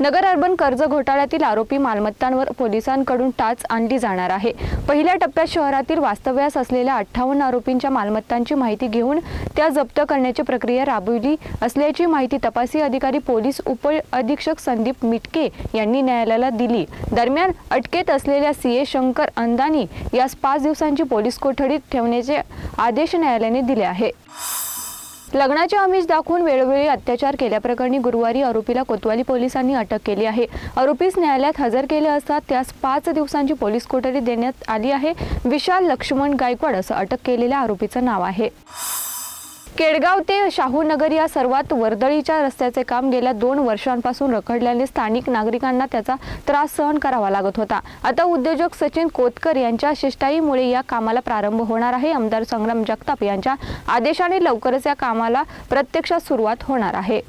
नगर urban कर्ज घोटाळ्यातील आरोपी मालमत्तांवर पोलिसांकडून टाच आणली जाणार आहे. पहिल्या टप्प्यात शहरातील वास्तव्यास असलेल्या अठ्ठावन्न आरोपींच्या मालमत्तांची माहिती घेऊन त्या जप्त करण्याची प्रक्रिया राबविली असल्याची माहिती तपासी अधिकारी पोलीस उप अधीक्षक संदीप मिटके यांनी न्यायालयाला दिली. दरम्यान अटकेत असलेल्या सी. ए. शंकर अंदानी यास पाच दिवसांची पोलीस कोठडीत ठेवण्याचे आदेश न्यायालयाने दिले आहे लग्नाचे आमिष दाखवून वेळोवेळी अत्याचार केल्याप्रकरणी गुरुवारी आरोपीला कोतवाली पोलिसांनी अटक केली आहे. आरोपीस न्यायालयात हजर केले असता त्यास पाच दिवसांची पोलीस कोठडी देण्यात आली आहे. विशाल लक्ष्मण गायकवाड असं अटक केलेल्या आरोपीचं नाव आहे. केडगाव ते शाहूनगर या सर्वात वर्दळीच्या रस्त्याचे काम गेल्या दोन वर्षांपासून रखडल्याने स्थानिक नागरिकांना त्याचा त्रास सहन करावा लागत होता. आता उद्योजक सचिन कोतकर यांच्या शिष्टाईमुळे या कामाला प्रारंभ होणार आहे. आमदार संग्राम जगताप यांच्या आदेशाने लवकरच या कामाला प्रत्यक्षात सुरुवात होणार आहे.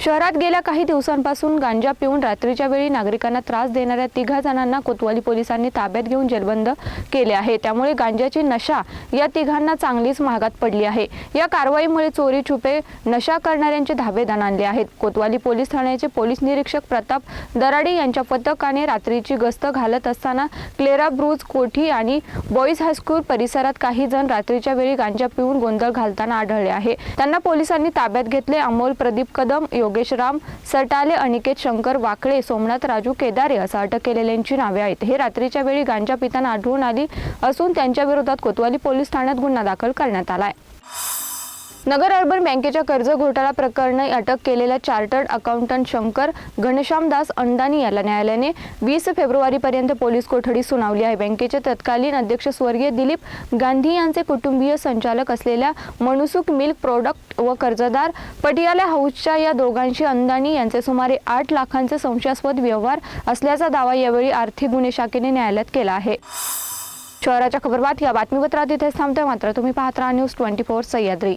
शहरात गेल्या काही दिवसांपासून गांजा पिऊन रात्रीच्या वेळी नागरिकांना त्रास देणाऱ्या तिघा जणांना कोतवाली पोलिसांनी ताब्यात घेऊन जेलबंद केले आहे. त्यामुळे गांजाची नशा या तिघांना चांगलीच महागात पडली आहे. या कारवाईमुळे चोरी छुपे नशा करणाऱ्यांचे धाबेदान आणले आहेत. कोतवाली पोलीस ठाण्याचे पोलीस निरीक्षक प्रताप दराडे यांच्या पथकाने रात्रीची गस्त घालत असताना क्लेरा ब्रूज कोठी आणि बॉईज हायस्कूल परिसरात काही जण रात्रीच्या वेळी गांजा पिऊन गोंधळ घालताना आढळले आहे. त्यांना पोलिसांनी ताब्यात घेतले अमोल प्रदीप कदम योगेश राम सटाले अनिकेत शंकर वाकळे सोमनाथ राजू केदारे असं अटक केलेल्यांची नावे आहेत. हे रात्रीच्या वेळी गांजा पिताना आढळून आली असून त्यांच्या विरोधात कोतवाली पोलीस ठाण्यात गुन्हा दाखल करण्यात आलाय. नगर अर्बन बँकेच्या कर्ज घोटाळा प्रकरणी अटक केलेल्या चार्टर्ड अकाउंटंट शंकर घनश्यामदास अंडानी याला न्यायालयाने वीस फेब्रुवारीपर्यंत पोलीस कोठडी सुनावली आहे. बँकेचे तत्कालीन अध्यक्ष स्वर्गीय दिलीप गांधी यांचे कुटुंबीय संचालक असलेल्या मनुसुक मिल्क प्रोडक्ट व कर्जदार पटियाला हाऊसच्या या दोघांशी अंदानी यांचे सुमारे आठ लाखांचे संशयास्पद व्यवहार असल्याचा दावा यावेळी आर्थिक गुन्हे शाखेने न्यायालयात केला आहे. शहराच्या खबरबात या बातमीपत्रात इथेच थांबतोय. मात्र तुम्ही पाहत राहा न्यूज ट्वेंटी फोर सह्याद्री.